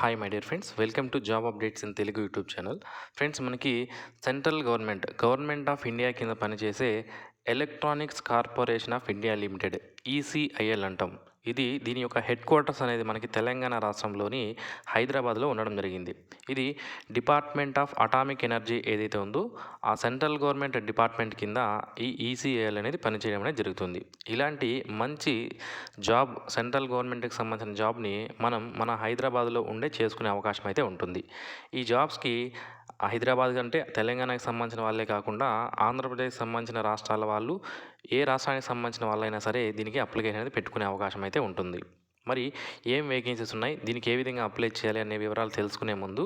Hi my dear friends welcome to job updates in Telugu YouTube channel friends మనకి central government government of India కింద పనిచేసే electronics corporation of India limited ECIL అంటాం. ఇది దీని యొక్క head quarters అనేది మనకి తెలంగాణ రాష్ట్రంలోని హైదరాబాద్లో ఉండడం జరిగింది. ఇది డిపార్ట్మెంట్ ఆఫ్ అటామిక్ ఎనర్జీ ఏదైతే ఉందో ఆ సెంట్రల్ గవర్నమెంట్ డిపార్ట్మెంట్ కింద ఈ ఈసీఏఎల్ అనేది పనిచేయడం అనేది జరుగుతుంది. ఇలాంటి మంచి జాబ్ సెంట్రల్ గవర్నమెంట్కి సంబంధించిన జాబ్ని మనం మన హైదరాబాద్లో ఉండే చేసుకునే అవకాశం అయితే ఉంటుంది. ఈ జాబ్స్కి హైదరాబాద్ కంటే తెలంగాణకి సంబంధించిన వాళ్ళే కాకుండా ఆంధ్రప్రదేశ్కి సంబంధించిన రాష్ట్రాల వాళ్ళు ఏ రాష్ట్రానికి సంబంధించిన వాళ్ళైనా సరే దీనికి అప్లికేషన్ అనేది పెట్టుకునే అవకాశం అయితే ఉంటుంది. మరి ఏం వేకెన్సీస్ ఉన్నాయి? దీనికి ఏ విధంగా అప్లై చేయాలి అనే వివరాలు తెలుసుకునే ముందు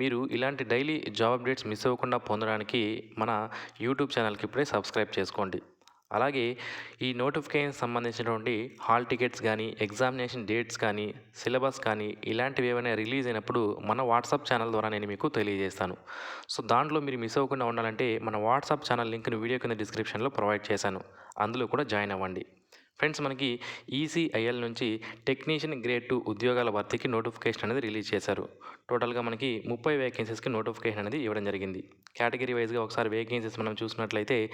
మీరు ఇలాంటి డైలీ జాబ్ అప్డేట్స్ మిస్ అవ్వకుండా పొందడానికి మన యూట్యూబ్ ఛానల్కి ఇప్పుడే సబ్స్క్రైబ్ చేసుకోండి. అలాగే ఈ నోటిఫికేషన్ సంబంధించినటువంటి హాల్ టికెట్స్ కానీ ఎగ్జామినేషన్ డేట్స్ కానీ సిలబస్ కానీ ఇలాంటివి ఏమైనా రిలీజ్ అయినప్పుడు మన వాట్సాప్ ఛానల్ ద్వారా నేను మీకు తెలియజేస్తాను. సో దాంట్లో మీరు మిస్ అవ్వకుండా ఉండాలంటే మన వాట్సాప్ ఛానల్ లింక్ను వీడియో కింద డిస్క్రిప్షన్లో ప్రొవైడ్ చేశాను. అందులో కూడా జాయిన్ అవ్వండి. ఫ్రెండ్స్ మనకి ఈసీఐఎల్ నుంచి టెక్నీషియన్ గ్రేడ్ టూ ఉద్యోగాల భర్తీకి నోటిఫికేషన్ అనేది రిలీజ్ చేశారు. టోటల్గా మనకి ముప్పై వేకెన్సీస్కి నోటిఫికేషన్ అనేది ఇవ్వడం జరిగింది. కేటగిరీ వైజ్గా ఒకసారి వేకెన్సీస్ మనం చూసినట్లయితే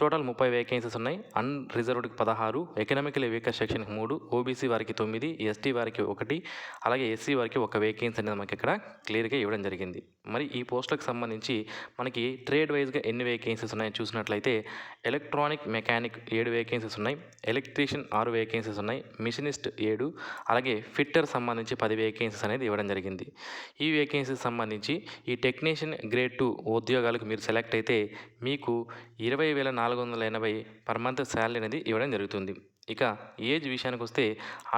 టోటల్ ముప్పై వేకెన్సీస్ ఉన్నాయి. అన్రిజర్వ్డ్కి పదహారు ఎకనామికల్ వీకర్ సెక్షన్కి మూడు ఓబీసీ వారికి తొమ్మిది ఎస్టీ వారికి ఒకటి అలాగే ఎస్సీ వారికి ఒక వేకెన్సీ అనేది మనకి ఇక్కడ క్లియర్గా ఇవ్వడం జరిగింది. మరి ఈ పోస్టులకు సంబంధించి మనకి ట్రేడ్ వైజ్గా ఎన్ని వేకెన్సీస్ ఉన్నాయో చూసినట్లయితే ఎలక్ట్రానిక్ మెకానిక్ ఏడు వేకెన్సీస్ ఉన్నాయి ఎలక్ట్రీషియన్ ఆరు వేకెన్సీస్ ఉన్నాయి మిషనిస్ట్ ఏడు అలాగే ఫిట్టర్ సంబంధించి పది వేకెన్సీస్ అనేది ఇవ్వడం జరిగింది. ఈ వేకెన్సీస్ సంబంధించి ఈ టెక్నీషియన్ గ్రేడ్ టూ ఉద్యోగాలకు మీరు సెలెక్ట్ అయితే మీకు ఇరవై వేల నాలుగు వందల ఎనభై పర్ మంత్ శాలరీ అనేది ఇవ్వడం జరుగుతుంది. ఇక ఏజ్ విషయానికి వస్తే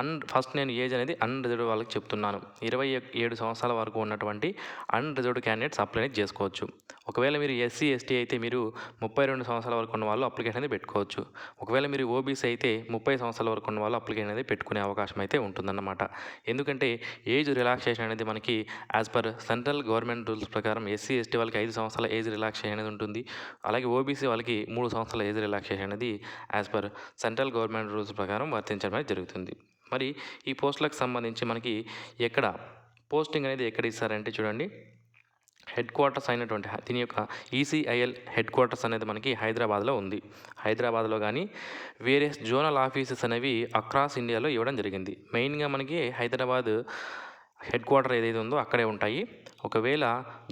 అన్ ఫస్ట్ నేను ఏజ్ అనేది అన్ రిజర్వ్డ్ వాళ్ళకి చెప్తున్నాను. ఇరవై ఏడు సంవత్సరాల వరకు ఉన్నటువంటి అన్ రిజర్వ్డ్ క్యాండిడేట్స్ అప్లై అనేది చేసుకోవచ్చు. ఒకవేళ మీరు ఎస్సీ ఎస్టీ అయితే మీరు ముప్పై రెండు సంవత్సరాల వరకు ఉన్న వాళ్ళు అప్లికేషన్ అనేది పెట్టుకోవచ్చు. ఒకవేళ మీరు ఓబీసీ అయితే ముప్పై సంవత్సరాల వరకు ఉన్న వాళ్ళు అప్లికేషన్ అనేది పెట్టుకునే అవకాశం అయితే ఉంటుందన్నమాట. ఎందుకంటే ఏజ్ రిలాక్సేషన్ అనేది మనకి as per central government rules ప్రకారం ఎస్సీ ఎస్టీ వాళ్ళకి ఐదు సంవత్సరాల ఏజ్ రిలాక్సేషన్ అనేది ఉంటుంది. అలాగే ఓబీసీ వాళ్ళకి మూడు సంవత్సరాల ఏజ్ రిలాక్సేషన్ అనేది as per central government rules ప్రకారం వర్తించడం అనేది జరుగుతుంది. మరి ఈ పోస్టులకు సంబంధించి మనకి ఎక్కడ పోస్టింగ్ అనేది ఎక్కడ ఇస్తారంటే చూడండి. హెడ్ క్వార్టర్స్ అయినటువంటి దీని యొక్క ఈసీఐఎల్ హెడ్ క్వార్టర్స్ అనేది మనకి హైదరాబాద్లో ఉంది. హైదరాబాద్లో కానీ వేరే జోనల్ ఆఫీసెస్ అనేవి అక్రాస్ ఇండియాలో ఇవ్వడం జరిగింది. మెయిన్గా మనకి హైదరాబాద్ హెడ్ క్వార్టర్ ఏదైతే ఉందో అక్కడే ఉంటాయి. ఒకవేళ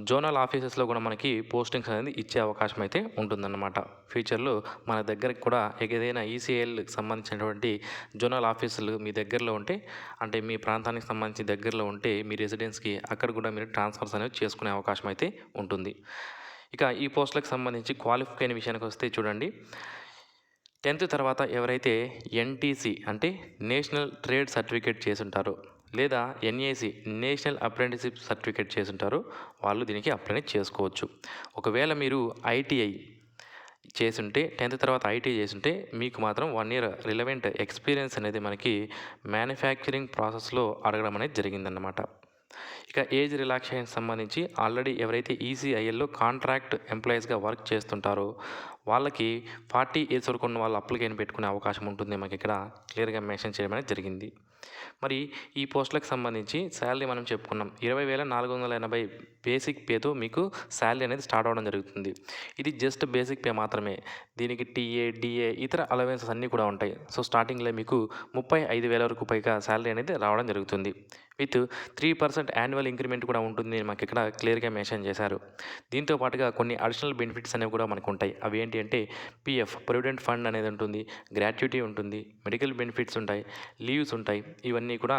జోనల్ ఆఫీసెస్లో కూడా మనకి పోస్టింగ్స్ అనేది ఇచ్చే అవకాశం అయితే ఉంటుందన్నమాట. ఫ్యూచర్లో మన దగ్గరికి కూడా ఏదైనా ఈసీఎల్కి సంబంధించినటువంటి జోనల్ ఆఫీసులు మీ దగ్గరలో ఉంటే అంటే మీ ప్రాంతానికి సంబంధించి దగ్గరలో ఉంటే మీ రెసిడెన్స్కి అక్కడ కూడా మీరు ట్రాన్స్ఫర్స్ అనేవి చేసుకునే అవకాశం అయితే ఉంటుంది. ఇక ఈ పోస్టులకు సంబంధించి క్వాలిఫికేషన్ విషయానికి వస్తే చూడండి. టెన్త్ తర్వాత ఎవరైతే ఎన్టీసీ అంటే నేషనల్ ట్రేడ్ సర్టిఫికేట్ చేసి ఉంటారో లేదా ఎన్ఏసి నేషనల్ అప్రెంటిస్షిప్ సర్టిఫికేట్ చేసుంటారు వాళ్ళు దీనికి అప్లై చేసుకోవచ్చు. ఒకవేళ మీరు ఐటీఐ చేసుంటే టెన్త్ తర్వాత ఐటీ చేసుంటే మీకు మాత్రం వన్ ఇయర్ రిలవెంట్ ఎక్స్పీరియన్స్ అనేది మనకి మ్యానుఫ్యాక్చరింగ్ ప్రాసెస్లో అడగడం అనేది జరిగిందన్నమాట. ఇక ఏజ్ రిలాక్సేషన్ సంబంధించి ఆల్రెడీ ఎవరైతే ఈసీఐఎల్లో కాంట్రాక్ట్ ఎంప్లాయీస్గా వర్క్ చేస్తుంటారో వాళ్ళకి ఫార్టీ ఇయర్స్ వరకు ఉన్న వాళ్ళు అప్లికేషన్ పెట్టుకునే అవకాశం ఉంటుంది. మనకి ఇక్కడ క్లియర్గా మెన్షన్ చేయడం అనేది జరిగింది. మరి ఈ పోస్టులకు సంబంధించి శాలరీ మనం చెప్పుకున్నాం. ఇరవై వేల నాలుగు వందల ఎనభై బేసిక్ పేతో మీకు శాలరీ అనేది స్టార్ట్ అవ్వడం జరుగుతుంది. ఇది జస్ట్ బేసిక్ పే మాత్రమే. దీనికి టీఏ డిఏ ఇతర అలవెన్సెస్ అన్నీ కూడా ఉంటాయి. సో స్టార్టింగ్లో మీకు ముప్పై ఐదు వేల వరకు పైగా శాలరీ అనేది రావడం జరుగుతుంది. With three percent annual increment కూడా ఉంటుంది అని మాకు ఇక్కడ క్లియర్గా మెన్షన్ చేశారు. దీంతో పాటుగా కొన్ని అడిషనల్ బెనిఫిట్స్ అనేవి కూడా మనకు ఉంటాయి. అవి ఏంటి అంటే పిఎఫ్ ప్రొవిడెంట్ ఫండ్ అనేది ఉంటుంది గ్రాట్యుటీ ఉంటుంది మెడికల్ బెనిఫిట్స్ ఉంటాయి లీవ్స్ ఉంటాయి. ఇవన్నీ కూడా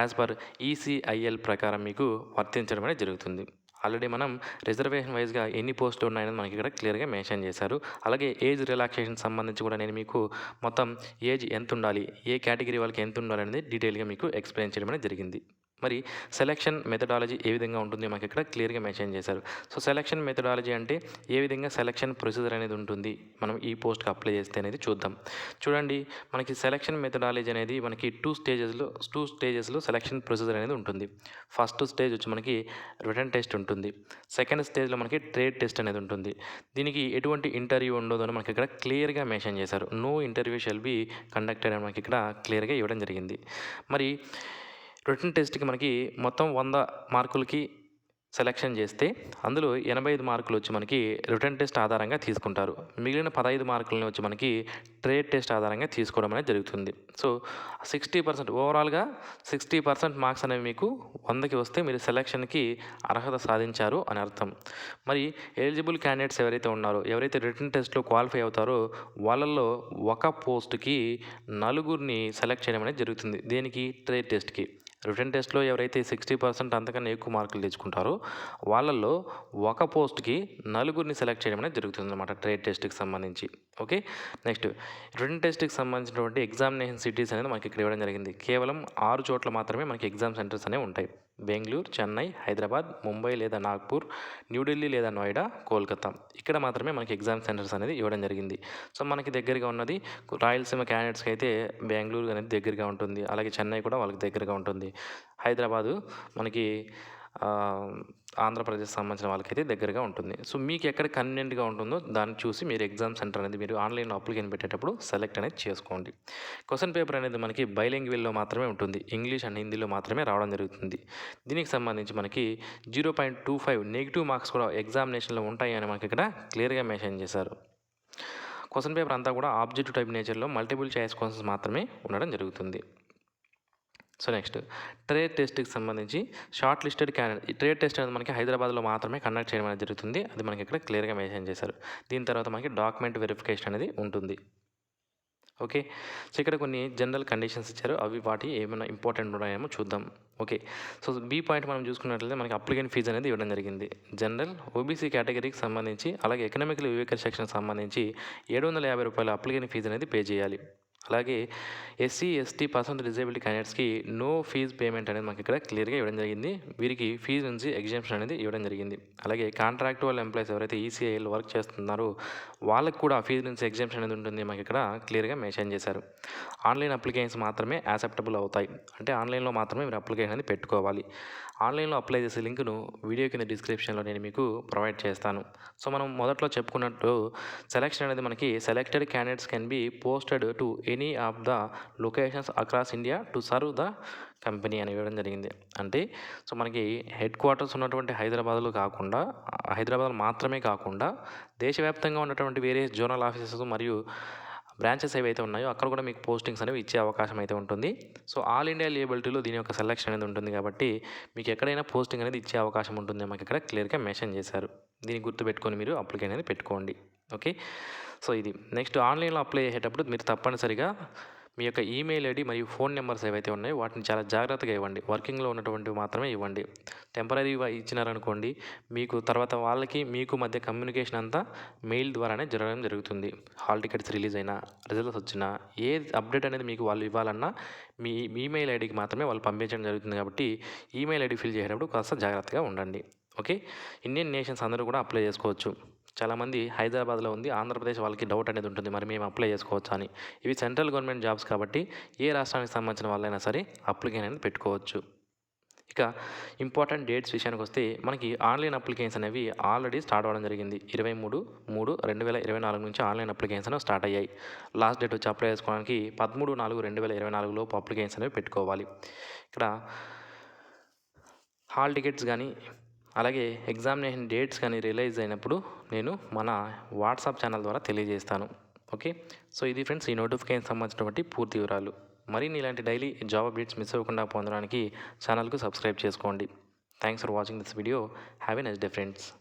యాజ్ పర్ ఈసీఐఎల్ ప్రకారం మీకు వర్తించడం అనేది జరుగుతుంది. ఆల్రెడీ మనం రిజర్వేషన్ వైజ్గా ఎన్ని పోస్టులు ఉన్నాయని మనకి ఇక్కడ క్లియర్గా మెన్షన్ చేశారు. అలాగే ఏజ్ రిలాక్సేషన్ సంబంధించి కూడా నేను మీకు మొత్తం ఏజ్ ఎంత ఉండాలి ఏ కేటగిరీ వాళ్ళకి ఎంత ఉండాలి అనేది డీటెయిల్గా మీకు ఎక్స్ప్లెయిన్ చేయడం అనేది జరిగింది. మరి సెలక్షన్ మెథడాలజీ ఏ విధంగా ఉంటుంది మనకి ఇక్కడ క్లియర్గా మెన్షన్ చేశారు. సో సెలక్షన్ మెథడాలజీ అంటే ఏ విధంగా సెలక్షన్ ప్రొసీజర్ అనేది ఉంటుంది మనం ఈ పోస్ట్కి అప్లై చేస్తే అనేది చూద్దాం. చూడండి మనకి సెలక్షన్ మెథడాలజీ అనేది మనకి టూ స్టేజెస్లో టూ స్టేజెస్లో సెలక్షన్ ప్రొసీజర్ అనేది ఉంటుంది. ఫస్ట్ స్టేజ్ వచ్చి మనకి రిటర్న్ టెస్ట్ ఉంటుంది. సెకండ్ స్టేజ్లో మనకి ట్రేడ్ టెస్ట్ అనేది ఉంటుంది. దీనికి ఎటువంటి ఇంటర్వ్యూ ఉండదు అని మనకి ఇక్కడ క్లియర్గా మెన్షన్ చేశారు. No interview shall be conducted అని మనకి ఇక్కడ క్లియర్గా ఇవ్వడం జరిగింది. మరి రిటర్న్ టెస్ట్కి మనకి మొత్తం వంద మార్కులకి సెలెక్షన్ చేస్తే అందులో ఎనభై ఐదు మార్కులు వచ్చి మనకి రిటర్న్ టెస్ట్ ఆధారంగా తీసుకుంటారు. మిగిలిన పదహైదు మార్కులని వచ్చి మనకి ట్రేడ్ టెస్ట్ ఆధారంగా తీసుకోవడం అనేది జరుగుతుంది. సో సిక్స్టీ పర్సెంట్ ఓవరాల్గా సిక్స్టీ పర్సెంట్ మార్క్స్ అనేవి మీకు వందకి వస్తే మీరు సెలెక్షన్కి అర్హత సాధించారు అని అర్థం. మరి ఎలిజిబుల్ క్యాండిడేట్స్ ఎవరైతే ఉన్నారో ఎవరైతే రిటర్న్ టెస్ట్లో క్వాలిఫై అవుతారో వాళ్ళల్లో ఒక పోస్ట్కి నలుగురిని సెలెక్ట్ చేయడం అనేది జరుగుతుంది. దేనికి? ట్రేడ్ టెస్ట్కి రిటర్న్ టెస్ట్లో ఎవరైతే సిక్స్టీ పర్సెంట్ అంతకన్నా ఎక్కువ మార్కులు తెచ్చుకుంటారో వాళ్ళల్లో ఒక పోస్ట్కి నలుగురిని సెలెక్ట్ చేయడం అనేది జరుగుతుంది అనమాట ట్రేడ్ టెస్ట్కి సంబంధించి. ఓకే? నెక్స్ట్ రిటర్న్ టెస్ట్కి సంబంధించినటువంటి ఎగ్జామినేషన్ సిటీస్ అనేది మనకి ఇక్కడ ఇవ్వడం జరిగింది. కేవలం ఆరు చోట్ల మాత్రమే మనకి ఎగ్జామ్ సెంటర్స్ అనేవి ఉంటాయి. బెంగళూరు చెన్నై హైదరాబాద్ ముంబై లేదా నాగ్పూర్ న్యూఢిల్లీ లేదా నోయిడా కోల్కతా. ఇక్కడ మాత్రమే మనకి ఎగ్జామ్ సెంటర్స్ అనేది ఇవ్వడం జరిగింది. సో మనకి దగ్గరగా ఉన్నది రాయలసీమ క్యాండిడేట్స్కి అయితే బెంగళూరు అనేది దగ్గరగా ఉంటుంది. అలాగే చెన్నై కూడా వాళ్ళకి దగ్గరగా ఉంటుంది. హైదరాబాదు మనకి ఆంధ్రప్రదేశ్ సంబంధించిన వాళ్ళకైతే దగ్గరగా ఉంటుంది. సో మీకు ఎక్కడ కన్వీనియంట్గా ఉంటుందో దాన్ని చూసి మీరు ఎగ్జామ్ సెంటర్ అనేది మీరు ఆన్లైన్లో అప్లికేషన్ పెట్టేటప్పుడు సెలెక్ట్ అనేది చేసుకోండి. క్వశ్చన్ పేపర్ అనేది మనకి బైలింగ్విల్లో మాత్రమే ఉంటుంది. ఇంగ్లీష్ అండ్ హిందీలో మాత్రమే రావడం జరుగుతుంది. దీనికి సంబంధించి మనకి zero point two five negative marks కూడా ఎగ్జామినేషన్లో ఉంటాయి అని మనకి ఇక్కడ క్లియర్గా మెన్షన్ చేశారు. క్వశ్చన్ పేపర్ అంతా కూడా ఆబ్జెక్టివ్ టైప్ నేచర్లో మల్టిపుల్ చాయిస్ క్వశ్చన్స్ మాత్రమే ఉండడం జరుగుతుంది. సో నెక్స్ట్ ట్రేడ్ టెస్ట్కి సంబంధించి short listed candidate trade test అనేది మనకి హైదరాబాద్లో మాత్రమే కండక్ట్ చేయడం అనేది జరుగుతుంది. అది మనకి ఇక్కడ క్లియర్గా మెన్షన్ చేశారు. దీని తర్వాత మనకి డాక్యుమెంట్ వెరిఫికేషన్ అనేది ఉంటుంది. ఓకే? సో ఇక్కడ కొన్ని జనరల్ కండిషన్స్ ఇచ్చారు. అవి వాటి ఏమైనా ఇంపార్టెంట్ ఉన్నాయేమో చూద్దాం. ఓకే? సో బి పాయింట్ మనం చూసుకున్నట్లయితే మనకి అప్లికెంట్ ఫీజు అనేది ఇవ్వడం జరిగింది. జనరల్ ఓబీసీ కేటగిరీకి సంబంధించి అలాగే ఎకనామికల్ వివేక సెక్షన్ సంబంధించి ఏడు వందల యాభై రూపాయల అప్లికెంట్ ఫీజు అనేది పే చేయాలి. అలాగే ఎస్సీ ఎస్టీ పర్సన్ డిజేబిలిటీ క్యాండిడేట్స్కి నో ఫీజ్ పేమెంట్ అనేది మనకి ఇక్కడ క్లియర్గా ఇవ్వడం జరిగింది. వీరికి ఫీజు నుంచి ఎగ్జామ్షన్ అనేది ఇవ్వడం జరిగింది. అలాగే కాంట్రాక్టువల్ ఎంప్లాయీస్ ఎవరైతే ఈసీఐలు వర్క్ చేస్తున్నారో వాళ్ళకి కూడా ఫీజు నుంచి ఎగ్జామ్షన్ అనేది ఉంటుంది మనకి ఇక్కడ క్లియర్గా మెన్షన్ చేశారు. ఆన్లైన్ అప్లికేషన్స్ మాత్రమే యాక్సెప్టబుల్ అవుతాయి. అంటే ఆన్లైన్లో మాత్రమే మీరు అప్లికేషన్ అనేది పెట్టుకోవాలి. ఆన్లైన్లో అప్లై చేసే లింక్ను వీడియో కింద డిస్క్రిప్షన్లో నేను మీకు ప్రొవైడ్ చేస్తాను. సో మనం మొదట్లో చెప్పుకున్నట్టు సెలెక్షన్ అనేది మనకి selected candidates can be posted to any of the locations across India to serve the company అని ఇవ్వడం జరిగింది. అంటే సో మనకి హెడ్ క్వార్టర్స్ ఉన్నటువంటి హైదరాబాద్లో కాకుండా హైదరాబాద్ మాత్రమే కాకుండా దేశవ్యాప్తంగా ఉన్నటువంటి వేరే జోనల్ ఆఫీసెస్ మరియు బ్రాంచెస్ ఏవైతే ఉన్నాయో అక్కడ కూడా మీకు పోస్టింగ్స్ అనేవి ఇచ్చే అవకాశం అయితే ఉంటుంది. సో ఆల్ ఇండియా లేబిలిటీలో దీని యొక్క సెలెక్షన్ అనేది ఉంటుంది కాబట్టి మీకు ఎక్కడైనా పోస్టింగ్ అనేది ఇచ్చే అవకాశం ఉంటుంది మాకు ఇక్కడ క్లియర్గా మెన్షన్ చేశారు. దీన్ని గుర్తుపెట్టుకొని మీరు అప్లికేషన్ అనేది పెట్టుకోండి. ఓకే? సో ఇది నెక్స్ట్ ఆన్లైన్లో అప్లై చేసేటప్పుడు మీరు తప్పనిసరిగా మీ యొక్క ఈమెయిల్ ఐడి మరియు ఫోన్ నెంబర్స్ ఏవైతే ఉన్నాయో వాటిని చాలా జాగ్రత్తగా ఇవ్వండి. వర్కింగ్లో ఉన్నటువంటివి మాత్రమే ఇవ్వండి. టెంపరీగా ఇచ్చినారనుకోండి మీకు తర్వాత వాళ్ళకి మీకు మధ్య కమ్యూనికేషన్ అంతా మెయిల్ ద్వారానే జరగడం జరుగుతుంది. హాల్ టికెట్స్ రిలీజ్ అయినా రిజల్ట్స్ వచ్చినా ఏ అప్డేట్ అనేది మీకు వాళ్ళు ఇవ్వాలన్నా మీ ఈమెయిల్ ఐడికి మాత్రమే వాళ్ళు పంపించడం జరుగుతుంది కాబట్టి ఈమెయిల్ ఐడి ఫిల్ చేసేటప్పుడు కాస్త జాగ్రత్తగా ఉండండి. ఓకే? ఇండియన్ నేషన్స్ అందరూ కూడా అప్లై చేసుకోవచ్చు. చాలామంది హైదరాబాద్లో ఉంది. ఆంధ్రప్రదేశ్ వాళ్ళకి డౌట్ అనేది ఉంటుంది. మరి మేము అప్లై చేసుకోవచ్చా అని. ఇవి సెంట్రల్ గవర్నమెంట్ జాబ్స్ కాబట్టి ఏ రాష్ట్రానికి సంబంధించిన వాళ్ళైనా సరే అప్లికేషన్ అనేది పెట్టుకోవచ్చు. ఇక ఇంపార్టెంట్ డేట్స్ విషయానికి వస్తే మనకి ఆన్లైన్ అప్లికేషన్స్ అనేవి ఆల్రెడీ స్టార్ట్ అవ్వడం జరిగింది. ఇరవై మూడు మూడు రెండు వేల ఇరవై నాలుగు నుంచి ఆన్లైన్ అప్లికేషన్స్ స్టార్ట్ అయ్యాయి. లాస్ట్ డేట్ వచ్చి అప్లై చేసుకోవడానికి పదమూడు నాలుగు రెండు వేల ఇరవై నాలుగులోపు అప్లికేషన్స్ అనేవి పెట్టుకోవాలి. ఇక్కడ హాల్ టికెట్స్ కానీ అలాగే ఎగ్జామినేషన్ డేట్స్ కానీ రిలైజ్ అయినప్పుడు నేను మన వాట్సాప్ ఛానల్ ద్వారా తెలియజేస్తాను. ఓకే? సో ఇది ఫ్రెండ్స్ ఈ నోటిఫికేషన్ సంబంధించినటువంటి పూర్తి వివరాలు. మరిన్ని ఇలాంటి డైలీ జాబ్ అప్డేట్స్ మిస్ అవ్వకుండా పొందడానికి ఛానల్కు సబ్స్క్రైబ్ చేసుకోండి. Thanks for watching this video. Have a next day friends.